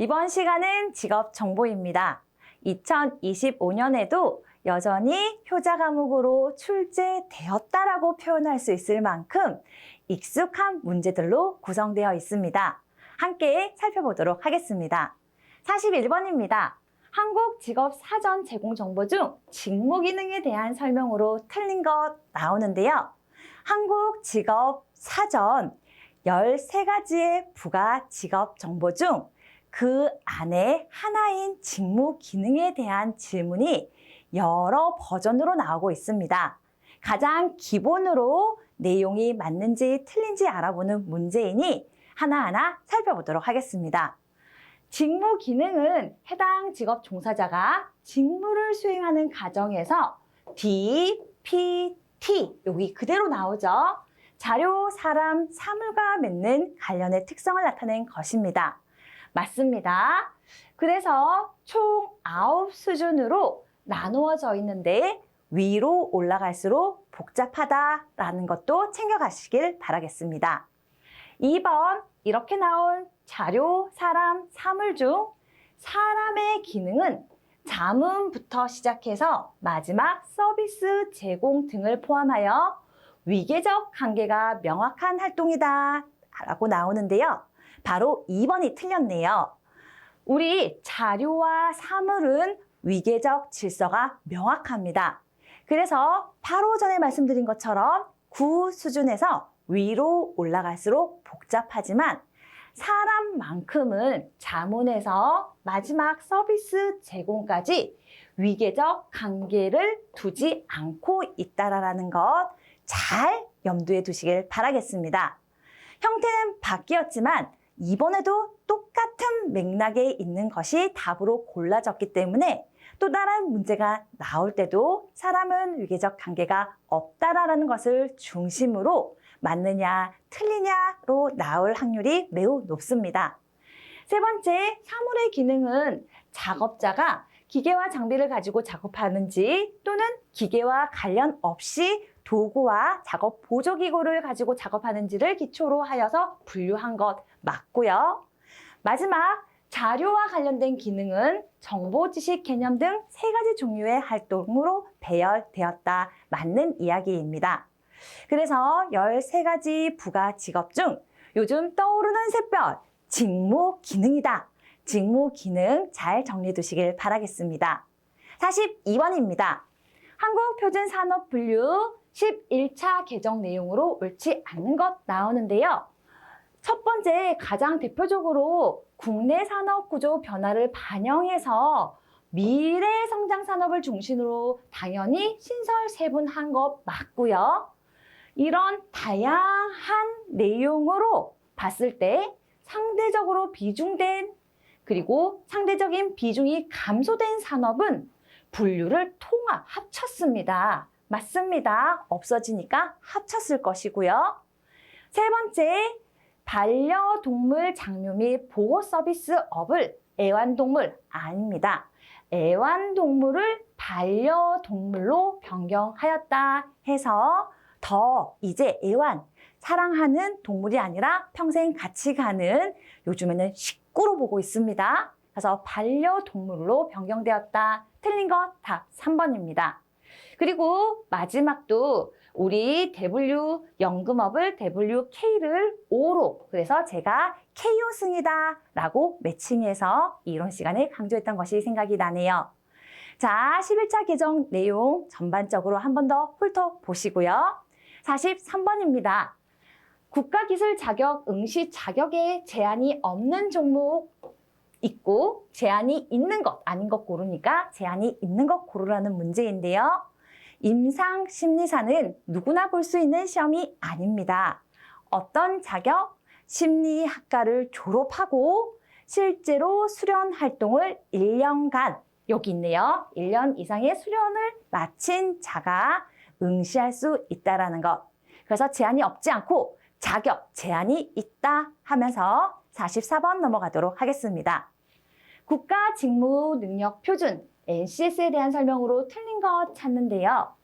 이번 시간은 직업 정보입니다. 2025년에도 여전히 효자 과목으로 출제되었다라고 표현할 수 있을 만큼 익숙한 문제들로 구성되어 있습니다. 함께 살펴보도록 하겠습니다. 41번입니다. 한국 직업 사전 제공 정보 중 직무 기능에 대한 설명으로 틀린 것 나오는데요. 한국 직업 사전 13가지의 부가 직업 정보 중 그 안에 하나인 직무 기능에 대한 질문이 여러 버전으로 나오고 있습니다. 가장 기본으로 내용이 맞는지 틀린지 알아보는 문제이니 하나하나 살펴보도록 하겠습니다. 직무 기능은 해당 직업 종사자가 직무를 수행하는 과정에서 D, P, T 여기 그대로 나오죠. 자료, 사람, 사물과 맺는 관련의 특성을 나타낸 것입니다. 맞습니다. 그래서 총 9수준으로 나누어져 있는데 위로 올라갈수록 복잡하다라는 것도 챙겨가시길 바라겠습니다. 2번 이렇게 나온 자료, 사람, 사물 중 사람의 기능은 자문부터 시작해서 마지막 서비스 제공 등을 포함하여 위계적 관계가 명확한 활동이다 라고 나오는데요. 바로 2번이 틀렸네요. 우리 자료와 사물은 위계적 질서가 명확합니다. 그래서 바로 전에 말씀드린 것처럼 구 수준에서 위로 올라갈수록 복잡하지만 사람만큼은 자문에서 마지막 서비스 제공까지 위계적 관계를 두지 않고 있다라는 것 잘 염두에 두시길 바라겠습니다. 형태는 바뀌었지만 이번에도 똑같은 맥락에 있는 것이 답으로 골라졌기 때문에 또 다른 문제가 나올 때도 사람은 위계적 관계가 없다라는 것을 중심으로 맞느냐, 틀리냐로 나올 확률이 매우 높습니다. 세 번째, 사물의 기능은 작업자가 기계와 장비를 가지고 작업하는지 또는 기계와 관련 없이 도구와 작업 보조기구를 가지고 작업하는지를 기초로 하여서 분류한 것 맞고요. 마지막, 자료와 관련된 기능은 정보, 지식, 개념 등 세 가지 종류의 활동으로 배열되었다. 맞는 이야기입니다. 그래서 13가지 부가 직업 중 요즘 떠오르는 샛별, 직무 기능이다. 직무 기능 잘 정리해 두시길 바라겠습니다. 42번입니다. 한국표준산업분류 11차 개정 내용으로 옳지 않는 것 나오는데요. 첫 번째, 가장 대표적으로 국내 산업 구조 변화를 반영해서 미래 성장 산업을 중심으로 당연히 신설 세분한 것 맞고요. 이런 다양한 내용으로 봤을 때 상대적으로 비중된 그리고 상대적인 비중이 감소된 산업은 분류를 통합, 합쳤습니다. 맞습니다. 없어지니까 합쳤을 것이고요. 세 번째, 반려동물 장려 및 보호 서비스 업을 애완동물 아닙니다. 애완동물을 반려동물로 변경하였다 해서 더 이제 애완, 사랑하는 동물이 아니라 평생 같이 가는 요즘에는 식구로 보고 있습니다. 그래서 반려동물로 변경되었다. 틀린 것 답 3번입니다. 그리고 마지막도 우리 W 연금업을 WK를 5로 그래서 제가 KO승이다 라고 매칭해서 이론 시간에 강조했던 것이 생각이 나네요. 자, 11차 개정 내용 전반적으로 한 번 더 훑어보시고요. 43번입니다. 국가기술 자격 응시 자격에 제한이 없는 종목 있고 제한이 있는 것, 아닌 것 고르니까 제한이 있는 것 고르라는 문제인데요. 임상 심리사는 누구나 볼 수 있는 시험이 아닙니다. 어떤 자격? 심리학과를 졸업하고 실제로 수련 활동을 1년간 여기 있네요. 1년 이상의 수련을 마친 자가 응시할 수 있다라는 것. 그래서 제한이 없지 않고 자격 제한이 있다 하면서 44번 넘어가도록 하겠습니다. 국가 직무 능력 표준 NCS에 대한 설명으로 틀린 것 찾는데요.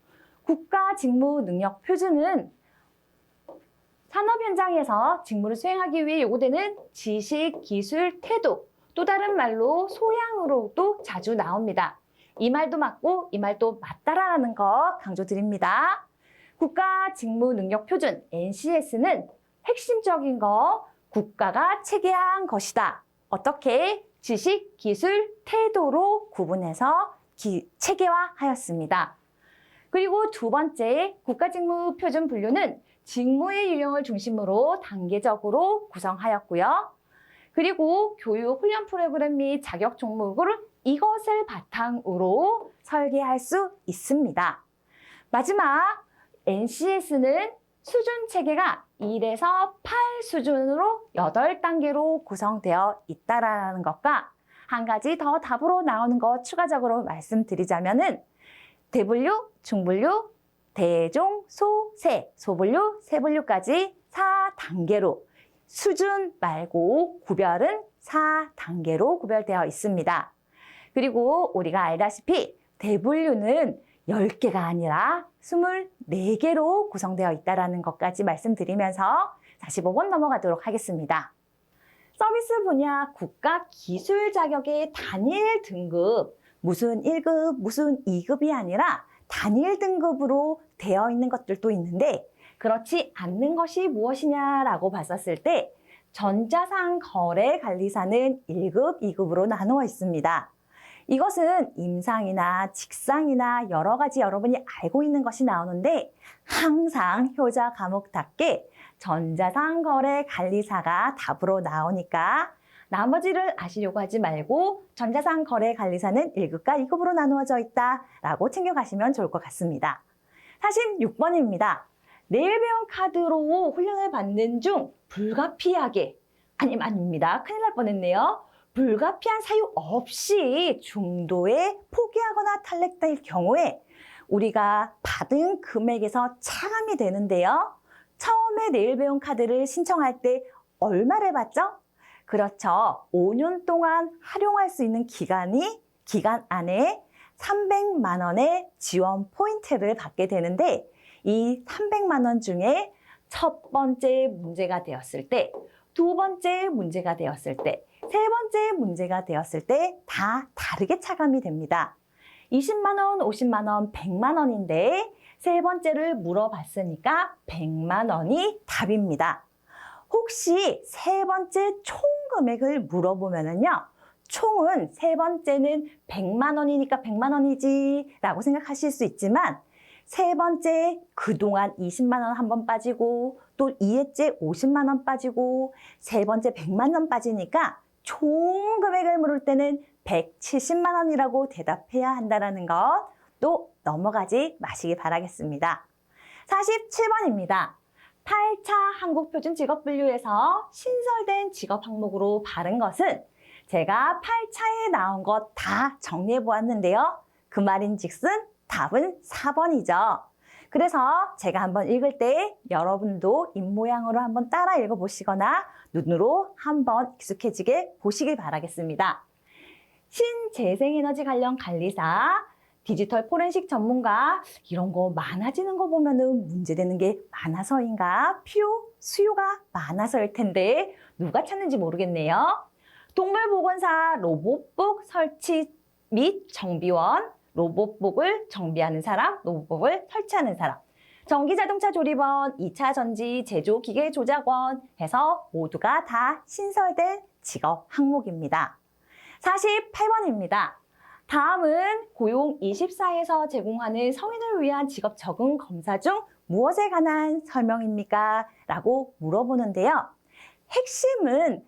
국가 직무 능력 표준은 산업 현장에서 직무를 수행하기 위해 요구되는 지식, 기술, 태도, 또 다른 말로 소양으로도 자주 나옵니다. 이 말도 맞고 이 말도 맞다라는 거 강조드립니다. 국가 직무 능력 표준 NCS는 핵심적인 거 국가가 체계한 것이다. 어떻게 지식, 기술, 태도로 구분해서 기- 체계화하였습니다. 그리고 두 번째 국가직무 표준 분류는 직무의 유형을 중심으로 단계적으로 구성하였고요. 그리고 교육 훈련 프로그램 및 자격 종목을 이것을 바탕으로 설계할 수 있습니다. 마지막 NCS는 수준 체계가 1에서 8 수준으로 8단계로 구성되어 있다라는 것과 한 가지 더 답으로 나오는 것 추가적으로 말씀드리자면은 대분류, 중분류, 대종, 소, 세, 소분류, 세분류까지 4단계로 수준 말고 구별은 4단계로 구별되어 있습니다. 그리고 우리가 알다시피 대분류는 10개가 아니라 24개로 구성되어 있다는 것까지 말씀드리면서 45번 넘어가도록 하겠습니다. 서비스 분야 국가 기술 자격의 단일 등급, 무슨 1급, 무슨 2급이 아니라 단일 등급으로 되어 있는 것들도 있는데 그렇지 않는 것이 무엇이냐라고 봤었을 때 전자상 거래 관리사는 1급, 2급으로 나누어 있습니다. 이것은 임상이나 직상이나 여러 가지 여러분이 알고 있는 것이 나오는데 항상 효자 과목답게 전자상 거래 관리사가 답으로 나오니까 나머지를 아시려고 하지 말고 전자상 거래 관리사는 1급과 2급으로 나누어져 있다 라고 챙겨가시면 좋을 것 같습니다. 46번입니다. 내일 배운 카드로 훈련을 받는 중 불가피하게 아님 아닙니다. 큰일 날 뻔했네요. 불가피한 사유 없이 중도에 포기하거나 탈락될 경우에 우리가 받은 금액에서 차감이 되는데요. 처음에 내일 배운 카드를 신청할 때 얼마를 받죠? 그렇죠. 5년 동안 활용할 수 있는 기간이 기간 안에 300만 원의 지원 포인트를 받게 되는데 이 300만 원 중에 첫 번째 문제가 되었을 때, 두 번째 문제가 되었을 때, 세 번째 문제가 되었을 때 다 다르게 차감이 됩니다. 20만 원, 50만 원, 100만 원인데 세 번째를 물어봤으니까 100만 원이 답입니다. 혹시 세 번째 총 금액을 물어보면은요. 총은 세 번째는 100만 원이니까 100만 원이지 라고 생각하실 수 있지만 세 번째 그동안 20만 원 한 번 빠지고 또 2회째 50만 원 빠지고 세 번째 100만 원 빠지니까 총 금액을 물을 때는 170만 원이라고 대답해야 한다는 것 또 넘어가지 마시기 바라겠습니다. 47번입니다. 8차 한국표준 직업분류에서 신설된 직업 항목으로 바른 것은 제가 8차에 나온 것 다 정리해 보았는데요. 그 말인 즉슨 답은 4번이죠. 그래서 제가 한번 읽을 때 여러분도 입모양으로 한번 따라 읽어보시거나 눈으로 한번 익숙해지게 보시길 바라겠습니다. 신재생에너지 관련 관리사, 디지털 포렌식 전문가 이런 거 많아지는 거 보면은 문제되는 게 많아서인가 필요 수요가 많아서일 텐데 누가 찾는지 모르겠네요. 동물보건사 로봇북 설치 및 정비원, 로봇북을 정비하는 사람, 로봇북을 설치하는 사람, 전기자동차 조립원, 2차 전지 제조 기계 조작원 해서 모두가 다 신설된 직업 항목입니다. 48번입니다. 다음은 고용 24에서 제공하는 성인을 위한 직업 적응 검사 중 무엇에 관한 설명입니까? 라고 물어보는데요. 핵심은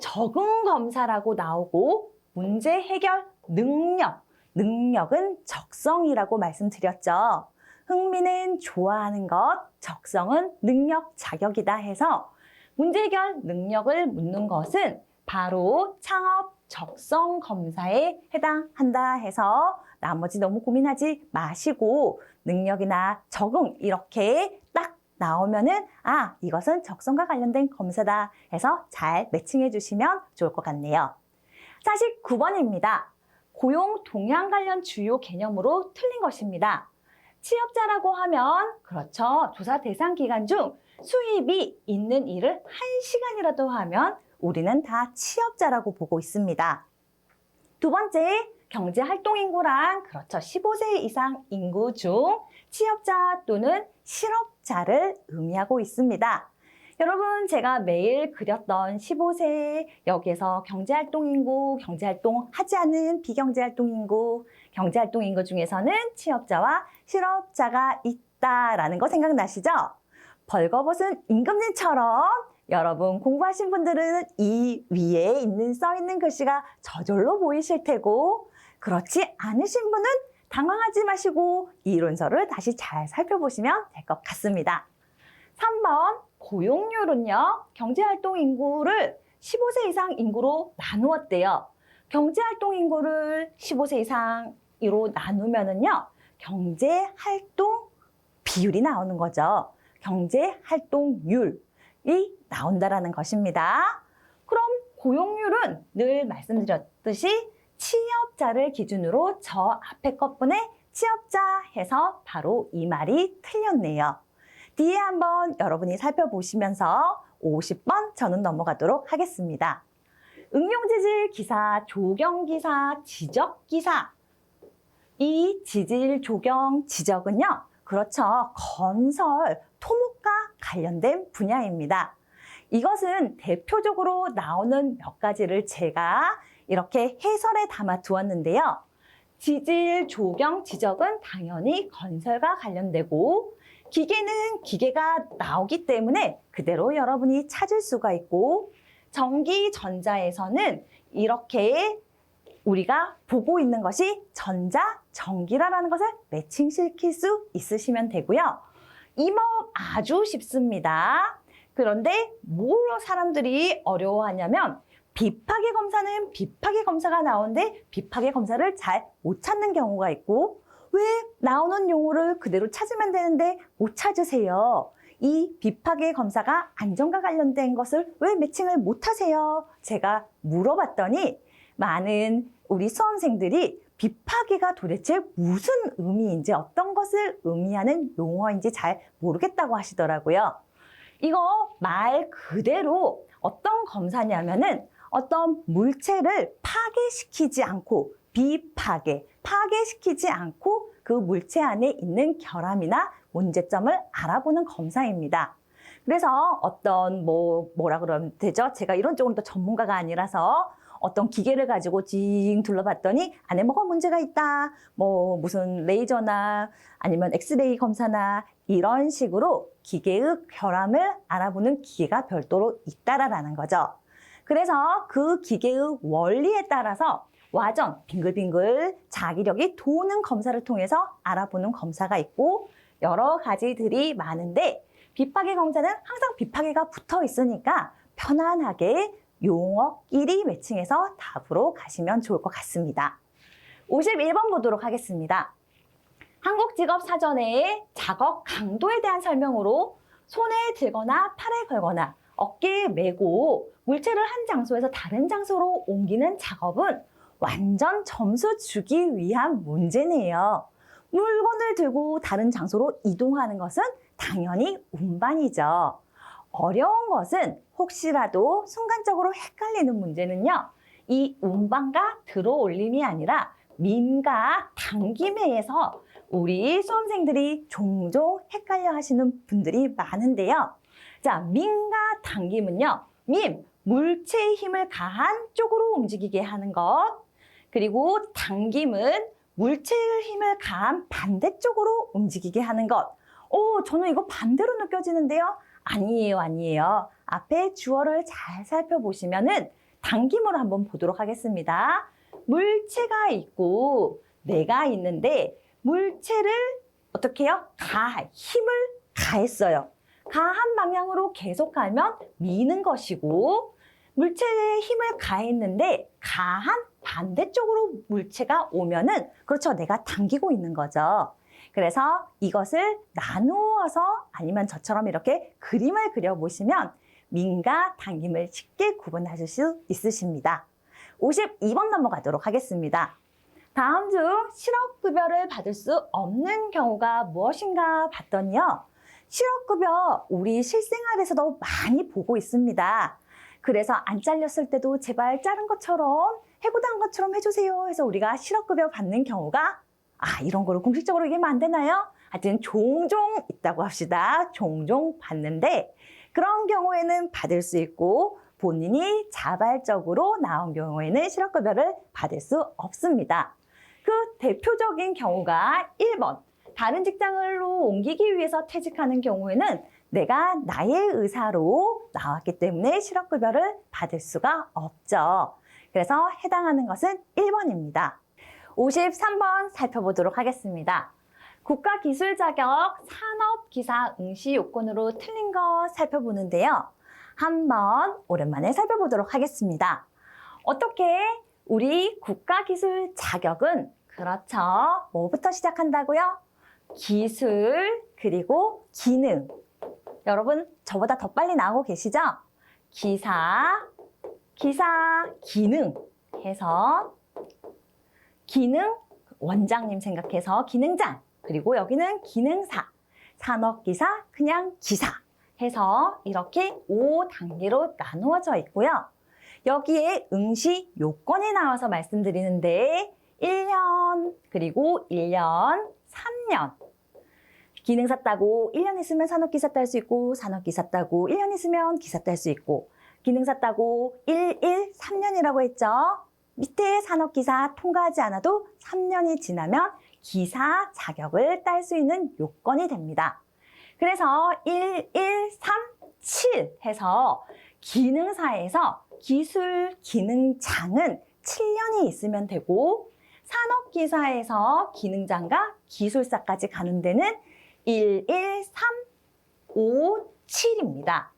적응 검사라고 나오고 문제 해결 능력, 능력은 적성이라고 말씀드렸죠. 흥미는 좋아하는 것, 적성은 능력, 자격이다 해서 문제 해결 능력을 묻는 것은 바로 창업 적성 검사에 해당한다 해서 나머지 너무 고민하지 마시고 능력이나 적응 이렇게 딱 나오면은 아 이것은 적성과 관련된 검사다 해서 잘 매칭해 주시면 좋을 것 같네요. 49번입니다. 고용 동향 관련 주요 개념으로 틀린 것입니다. 취업자라고 하면 그렇죠. 조사 대상 기간 중 수입이 있는 일을 한 시간이라도 하면 우리는 다 취업자라고 보고 있습니다. 두 번째, 경제 활동 인구란 그렇죠. 15세 이상 인구 중 취업자 또는 실업자를 의미하고 있습니다. 여러분, 제가 매일 그렸던 15세, 여기에서 경제활동 인구, 경제활동 하지 않은 비경제활동 인구, 경제활동 인구 중에서는 취업자와 실업자가 있다라는 거 생각나시죠? 벌거벗은 임금님처럼 여러분 공부하신 분들은 이 위에 있는 써 있는 글씨가 저절로 보이실 테고 그렇지 않으신 분은 당황하지 마시고 이론서를 다시 잘 살펴보시면 될 것 같습니다. 3번 고용률은요. 경제활동 인구를 15세 이상 인구로 나누었대요. 경제활동 인구를 15세 이상 으로 나누면은요. 경제 활동 비율이 나오는 거죠. 경제 활동률이 나온다라는 것입니다. 그럼 고용률은 늘 말씀드렸듯이 취업자를 기준으로 저 앞에 것분에 취업자 해서 바로 이 말이 틀렸네요. 뒤에 한번 여러분이 살펴보시면서 50번 저는 넘어가도록 하겠습니다. 응용지질 기사, 조경기사, 지적기사. 이 지질, 조경, 지적은요. 그렇죠. 건설, 토목과 관련된 분야입니다. 이것은 대표적으로 나오는 몇 가지를 제가 이렇게 해설에 담아 두었는데요. 지질, 조경, 지적은 당연히 건설과 관련되고 기계는 기계가 나오기 때문에 그대로 여러분이 찾을 수가 있고 전기, 전자에서는 이렇게 우리가 보고 있는 것이 전자, 전기라는 것을 매칭시킬 수 있으시면 되고요. 이법 아주 쉽습니다. 그런데 뭐로 사람들이 어려워하냐면 비파기 검사는 비파기 검사가 나오는데 비파기 검사를 잘 못 찾는 경우가 있고 왜 나오는 용어를 그대로 찾으면 되는데 못 찾으세요? 이 비파기 검사가 안전과 관련된 것을 왜 매칭을 못 하세요? 제가 물어봤더니 많은 우리 수험생들이 비파기가 도대체 무슨 의미인지 어떤 것을 의미하는 용어인지 잘 모르겠다고 하시더라고요. 이거 말 그대로 어떤 검사냐면은 어떤 물체를 파괴시키지 않고 비파괴, 파괴시키지 않고 그 물체 안에 있는 결함이나 문제점을 알아보는 검사입니다. 그래서 어떤 뭐 뭐라 그러면 되죠? 제가 이런 쪽은 또 전문가가 아니라서 어떤 기계를 가지고 징 둘러봤더니 안에 뭐가 문제가 있다. 뭐 무슨 레이저나 아니면 엑스레이 검사나 이런 식으로 기계의 결함을 알아보는 기계가 별도로 있다라는 거죠. 그래서 그 기계의 원리에 따라서 와전, 빙글빙글 자기력이 도는 검사를 통해서 알아보는 검사가 있고 여러 가지들이 많은데 비파괴 검사는 항상 비파괴가 붙어 있으니까 편안하게 용어끼리 매칭해서 답으로 가시면 좋을 것 같습니다. 51번 보도록 하겠습니다. 한국직업사전의 작업 강도에 대한 설명으로 손에 들거나 팔에 걸거나 어깨에 메고 물체를 한 장소에서 다른 장소로 옮기는 작업은 완전 점수 주기 위한 문제네요. 물건을 들고 다른 장소로 이동하는 것은 당연히 운반이죠. 어려운 것은 혹시라도 순간적으로 헷갈리는 문제는요. 이 운반과 들어올림이 아니라 민과 당김에서 우리 수험생들이 종종 헷갈려 하시는 분들이 많은데요. 자, 민과 당김은요. 민, 물체의 힘을 가한 쪽으로 움직이게 하는 것. 그리고 당김은 물체의 힘을 가한 반대쪽으로 움직이게 하는 것. 오, 저는 이거 반대로 느껴지는데요. 아니에요, 아니에요. 앞에 주어를 잘 살펴보시면은 당김으로 한번 보도록 하겠습니다. 물체가 있고 내가 있는데 물체를 어떻게 해요? 가, 힘을 가했어요. 가한 방향으로 계속 가면 미는 것이고 물체에 힘을 가했는데 가한 반대쪽으로 물체가 오면은 그렇죠. 내가 당기고 있는 거죠. 그래서 이것을 나누어서 아니면 저처럼 이렇게 그림을 그려보시면 민과 당김을 쉽게 구분하실 수 있으십니다. 52번 넘어가도록 하겠습니다. 다음 중 실업급여를 받을 수 없는 경우가 무엇인가 봤더니요. 실업급여 우리 실생활에서도 많이 보고 있습니다. 그래서 안 잘렸을 때도 제발 자른 것처럼 해고당 것처럼 해주세요 해서 우리가 실업급여 받는 경우가 아 이런 거를 공식적으로 얘기하면 안 되나요? 하여튼 종종 있다고 합시다. 종종 받는데 그런 경우에는 받을 수 있고 본인이 자발적으로 나온 경우에는 실업급여를 받을 수 없습니다. 그 대표적인 경우가 1번 다른 직장으로 옮기기 위해서 퇴직하는 경우에는 내가 나의 의사로 나왔기 때문에 실업급여를 받을 수가 없죠. 그래서 해당하는 것은 1번입니다. 53번 살펴보도록 하겠습니다. 국가기술 자격 산업기사 응시 요건으로 틀린 거 살펴보는데요. 한번 오랜만에 살펴보도록 하겠습니다. 어떻게 우리 국가기술 자격은 그렇죠. 뭐부터 시작한다고요? 기술 그리고 기능. 여러분 저보다 더 빨리 나오고 계시죠? 기사, 기사, 기능 해서 기능 원장님 생각해서 기능장 그리고 여기는 기능사, 산업기사, 그냥 기사 해서 이렇게 5단계로 나누어져 있고요. 여기에 응시 요건이 나와서 말씀드리는데 1년, 그리고 1년, 3년. 기능사 따고 1년 있으면 산업기사 딸 수 있고 산업기사 따고 1년 있으면 기사 딸 수 있고 기능사 따고 1, 1, 3년이라고 했죠. 밑에 산업기사 통과하지 않아도 3년이 지나면 기사 자격을 딸 수 있는 요건이 됩니다. 그래서 1, 1, 3, 7 해서 기능사에서 기술 기능장은 7년이 있으면 되고 산업기사에서 기능장과 기술사까지 가는 데는 1, 1, 3, 5, 7입니다.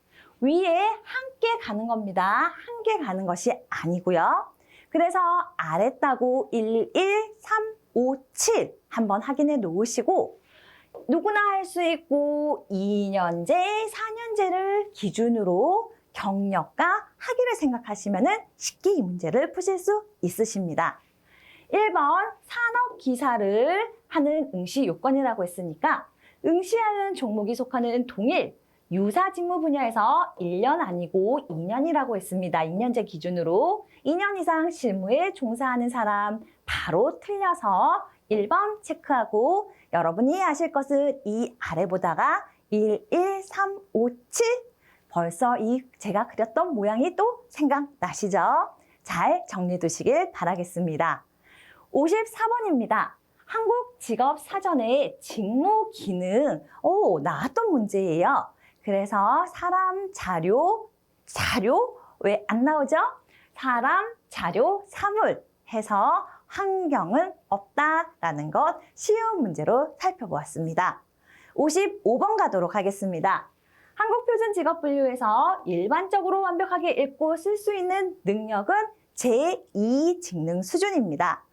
위에 함께 가는 겁니다. 함께 가는 것이 아니고요. 그래서 아래 따고 1, 1, 3, 5, 7 한번 확인해 놓으시고 누구나 할 수 있고 2년제, 4년제를 기준으로 경력과 학위를 생각하시면 쉽게 이 문제를 푸실 수 있으십니다. 1번 산업기사를 하는 응시 요건이라고 했으니까 응시하는 종목이 속하는 동일 유사 직무 분야에서 1년 아니고 2년이라고 했습니다. 2년제 기준으로 2년 이상 실무에 종사하는 사람 바로 틀려서 1번 체크하고 여러분이 아실 것은 이 아래 보다가 1, 1, 3, 5, 7 벌써 이 제가 그렸던 모양이 또 생각나시죠? 잘 정리해 두시길 바라겠습니다. 54번입니다. 한국 직업 사전에 직무 기능, 오, 나왔던 문제예요. 그래서 사람, 자료, 자료, 왜 안 나오죠? 사람, 자료, 사물 해서 환경은 없다라는 것 쉬운 문제로 살펴보았습니다. 55번 가도록 하겠습니다. 한국표준 직업분류에서 일반적으로 완벽하게 읽고 쓸 수 있는 능력은 제2 직능 수준입니다.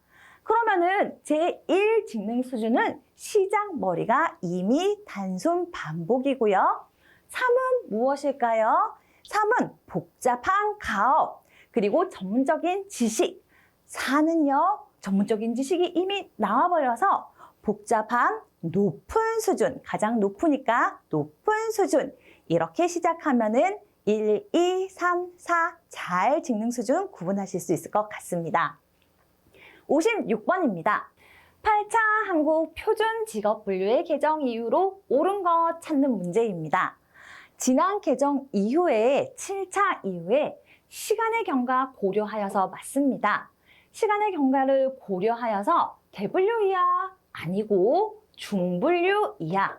그러면은 제1 직능 수준은 시작 머리가 이미 단순 반복이고요. 3은 무엇일까요? 3은 복잡한 가업, 그리고 전문적인 지식. 4는요, 전문적인 지식이 이미 나와버려서 복잡한 높은 수준, 가장 높으니까 높은 수준. 이렇게 시작하면은 1, 2, 3, 4 잘 직능 수준 구분하실 수 있을 것 같습니다. 56번입니다. 8차 한국 표준 직업 분류의 개정 이후로 옳은 것 찾는 문제입니다. 지난 개정 이후에 7차 이후에 시간의 경과 고려하여서 맞습니다. 시간의 경과를 고려하여서 대분류 이하 아니고 중분류 이하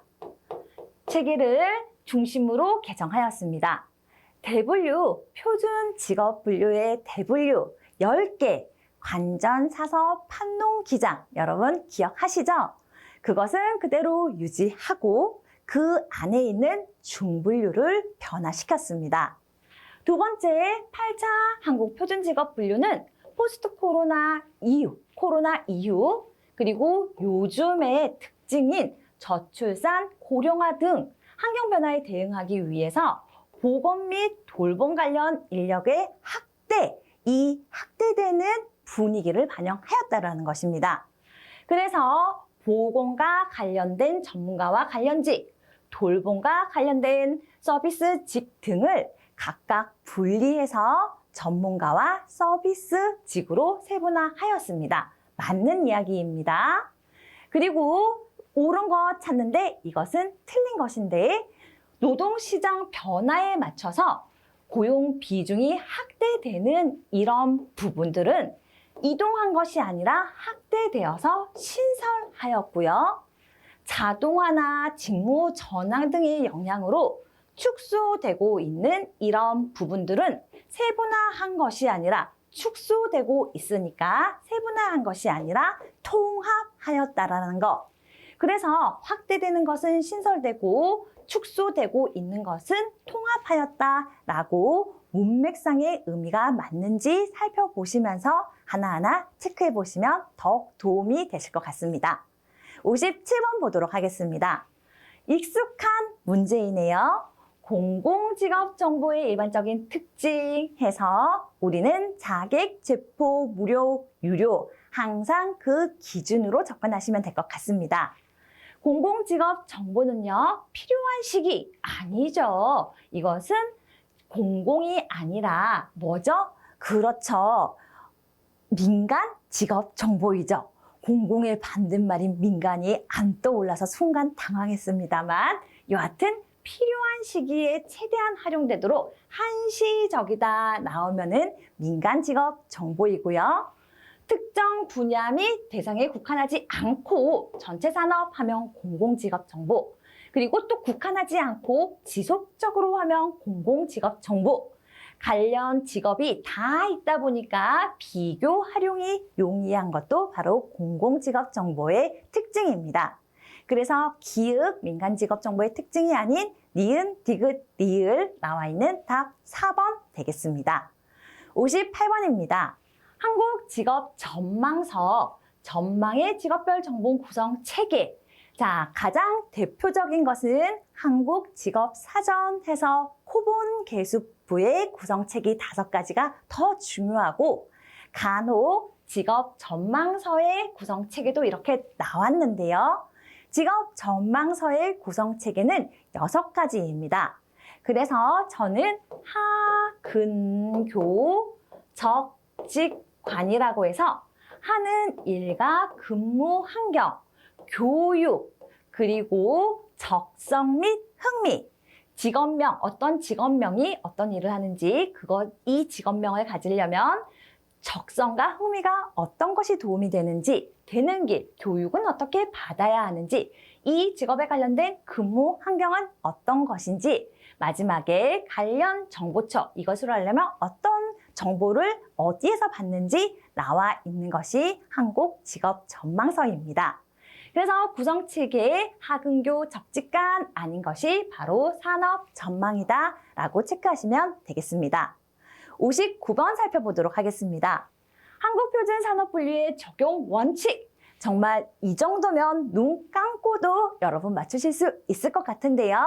체계를 중심으로 개정하였습니다. 대분류, 표준 직업 분류의 대분류 10개, 관전, 사서, 판농, 기장 여러분 기억하시죠? 그것은 그대로 유지하고 그 안에 있는 중분류를 변화시켰습니다. 두 번째, 8차 한국 표준 직업 분류는 포스트 코로나 이후, 코로나 이후, 그리고 요즘의 특징인 저출산, 고령화 등 환경 변화에 대응하기 위해서 보건 및 돌봄 관련 인력의 확대, 이 확대되는 분위기를 반영하였다라는 것입니다. 그래서 보건과 관련된 전문가와 관련직, 돌봄과 관련된 서비스 직 등을 각각 분리해서 전문가와 서비스 직으로 세분화하였습니다. 맞는 이야기입니다. 그리고 옳은 것 찾는데 이것은 틀린 것인데 노동시장 변화에 맞춰서 고용 비중이 확대되는 이런 부분들은 이동한 것이 아니라 확대되어서 신설하였고요. 자동화나 직무 전환 등의 영향으로 축소되고 있는 이런 부분들은 세분화한 것이 아니라 축소되고 있으니까 세분화한 것이 아니라 통합하였다라는 것. 그래서 확대되는 것은 신설되고 축소되고 있는 것은 통합하였다라고 문맥상의 의미가 맞는지 살펴보시면서 하나하나 체크해 보시면 더욱 도움이 되실 것 같습니다. 57번 보도록 하겠습니다. 익숙한 문제이네요. 공공직업 정보의 일반적인 특징 해서 우리는 자객, 제포, 무료, 유료 항상 그 기준으로 접근하시면 될 것 같습니다. 공공직업 정보는요, 필요한 시기 아니죠. 이것은 공공이 아니라 뭐죠? 그렇죠. 민간 직업 정보이죠. 공공의 반대말인 민간이 안 떠올라서 순간 당황했습니다만 여하튼 필요한 시기에 최대한 활용되도록 한시적이다 나오면은 민간 직업 정보이고요. 특정 분야 및 대상에 국한하지 않고 전체 산업 하면 공공직업 정보 그리고 또 국한하지 않고 지속적으로 하면 공공직업 정보 관련 직업이 다 있다 보니까 비교 활용이 용이한 것도 바로 공공직업 정보의 특징입니다. 그래서 기읍 민간 직업 정보의 특징이 아닌 니은, 디귿, 리을 나와 있는 답 4번 되겠습니다. 58번입니다. 한국 직업 전망서, 전망의 직업별 정보 구성 체계. 자, 가장 대표적인 것은 한국 직업 사전 해서 코본 개수 부의 구성책이 다섯 가지가 더 중요하고 간혹 직업 전망서의 구성체계도 이렇게 나왔는데요. 직업 전망서의 구성체계는 여섯 가지입니다. 그래서 저는 하, 근, 교, 적, 직, 관이라고 해서 하는 일과 근무 환경, 교육, 그리고 적성 및 흥미, 직업명, 어떤 직업명이 어떤 일을 하는지 그것 이 직업명을 가지려면 적성과 흥미가 어떤 것이 도움이 되는지, 되는 길, 교육은 어떻게 받아야 하는지, 이 직업에 관련된 근무 환경은 어떤 것인지, 마지막에 관련 정보처, 이것으로 하려면 어떤 정보를 어디에서 받는지 나와 있는 것이 한국 직업 전망서입니다. 그래서 구성체계의 하근교 적직간 아닌 것이 바로 산업 전망이다 라고 체크하시면 되겠습니다. 59번 살펴보도록 하겠습니다. 한국표준 산업분류의 적용 원칙. 정말 이 정도면 눈 감고도 여러분 맞추실 수 있을 것 같은데요.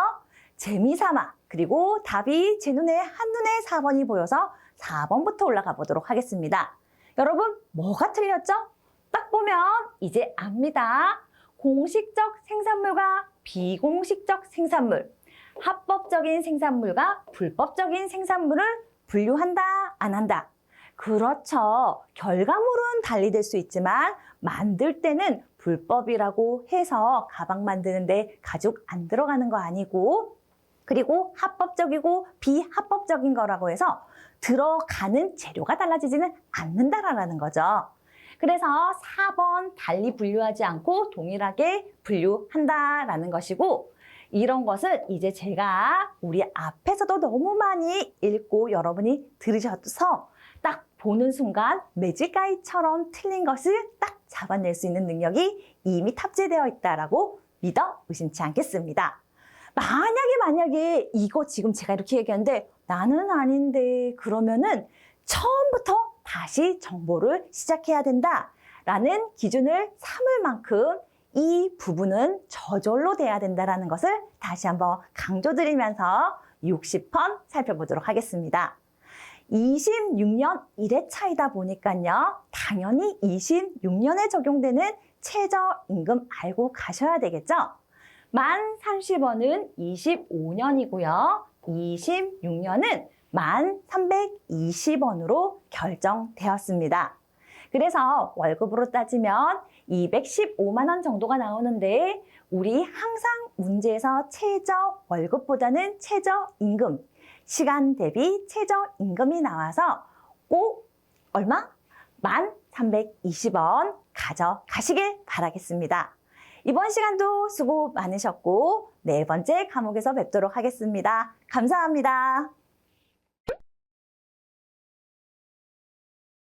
재미삼아 그리고 답이 제 눈에 한눈에 4번이 보여서 4번부터 올라가 보도록 하겠습니다. 여러분 뭐가 틀렸죠? 딱 보면 이제 압니다. 공식적 생산물과 비공식적 생산물, 합법적인 생산물과 불법적인 생산물을 분류한다, 안 한다. 그렇죠. 결과물은 달리 될 수 있지만 만들 때는 불법이라고 해서 가방 만드는데 가죽 안 들어가는 거 아니고 그리고 합법적이고 비합법적인 거라고 해서 들어가는 재료가 달라지지는 않는다라는 거죠. 그래서 4번 달리 분류하지 않고 동일하게 분류한다라는 것이고 이런 것은 이제 제가 우리 앞에서도 너무 많이 읽고 여러분이 들으셔서 딱 보는 순간 매직가이처럼 틀린 것을 딱 잡아낼 수 있는 능력이 이미 탑재되어 있다라고 믿어 의심치 않겠습니다. 만약에 만약에 이거 지금 제가 이렇게 얘기하는데 나는 아닌데 그러면은 처음부터 다시 정보를 시작해야 된다라는 기준을 삼을 만큼 이 부분은 저절로 돼야 된다라는 것을 다시 한번 강조드리면서 60번 살펴보도록 하겠습니다. 26년 1회 차이다 보니까요. 당연히 26년에 적용되는 최저임금 알고 가셔야 되겠죠? 만 30원은 25년이고요. 26년은 만 320원으로 결정되었습니다. 그래서 월급으로 따지면 215만 원 정도가 나오는데 우리 항상 문제에서 최저 월급보다는 최저 임금, 시간 대비 최저 임금이 나와서 꼭 얼마? 만 320원 가져가시길 바라겠습니다. 이번 시간도 수고 많으셨고 네 번째 과목에서 뵙도록 하겠습니다. 감사합니다.